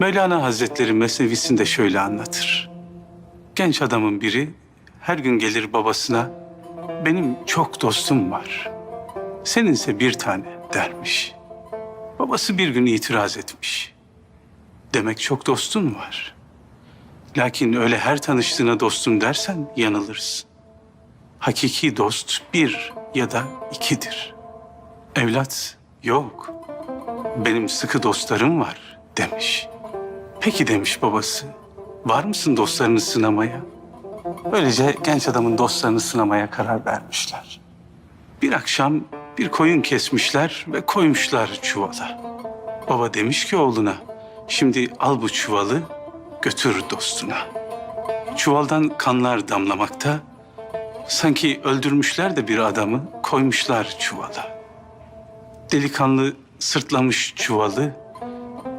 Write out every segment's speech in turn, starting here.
Mevlana Hazretleri Mesnevisinde şöyle anlatır. Genç adamın biri her gün gelir babasına, benim çok dostum var. Seninse bir tane dermiş. Babası bir gün itiraz etmiş. Demek çok dostun var. Lakin öyle her tanıştığına dostum dersen yanılırsın. Hakiki dost bir ya da ikidir. Evlat yok. Benim sıkı dostlarım var demiş. Peki demiş babası. Var mısın dostlarını sınamaya? Böylece genç adamın dostlarını sınamaya karar vermişler. Bir akşam bir koyun kesmişler ve koymuşlar çuvala. Baba demiş ki oğluna, şimdi al bu çuvalı götür dostuna. Çuvaldan kanlar damlamakta, sanki öldürmüşler de bir adamı koymuşlar çuvala. Delikanlı sırtlamış çuvalı,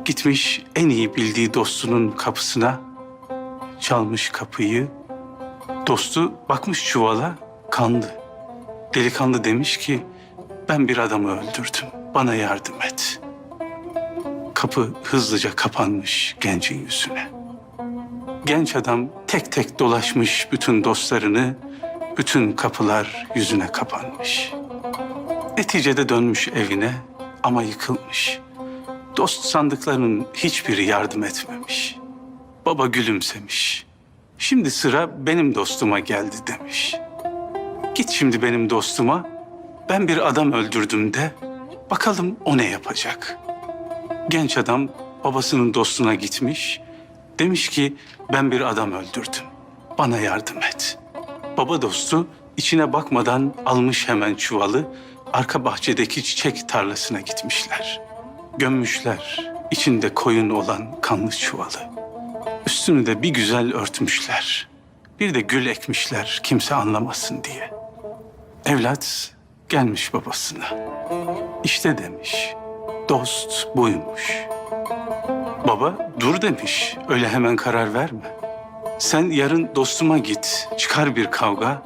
gitmiş en iyi bildiği dostunun kapısına, çalmış kapıyı. Dostu bakmış çuvala, kanlı. Delikanlı demiş ki, ben bir adamı öldürdüm, bana yardım et. Kapı hızlıca kapanmış gencin yüzüne. Genç adam tek tek dolaşmış bütün dostlarını, bütün kapılar yüzüne kapanmış. Neticede dönmüş evine ama yıkılmış. Dost sandıklarının hiçbiri yardım etmemiş. Baba gülümsemiş. Şimdi sıra benim dostuma geldi demiş. Git şimdi benim dostuma. Ben bir adam öldürdüm de bakalım o ne yapacak. Genç adam babasının dostuna gitmiş. Demiş ki ben bir adam öldürdüm. Bana yardım et. Baba dostu içine bakmadan almış hemen çuvalı. Arka bahçedeki çiçek tarlasına gitmişler. Gömmüşler içinde koyun olan kanlı çuvalı. Üstünü de bir güzel örtmüşler. Bir de gül ekmişler kimse anlamasın diye. Evlat gelmiş babasına. İşte demiş, dost buymuş. Baba dur demiş, öyle hemen karar verme. Sen yarın dostuma git, çıkar bir kavga,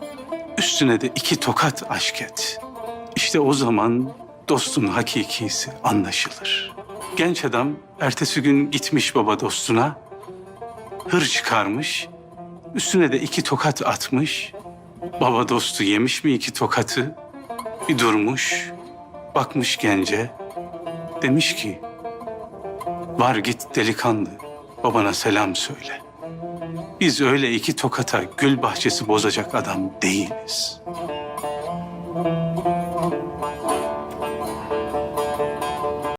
üstüne de iki tokat aşk et. İşte o zaman dostun hakikisi anlaşılır. Genç adam ertesi gün gitmiş baba dostuna, hır çıkarmış, üstüne de iki tokat atmış. Baba dostu yemiş mi iki tokatı? Bir durmuş, bakmış gence, demiş ki, var git delikanlı, babana selam söyle. Biz öyle iki tokata gül bahçesi bozacak adam değiliz.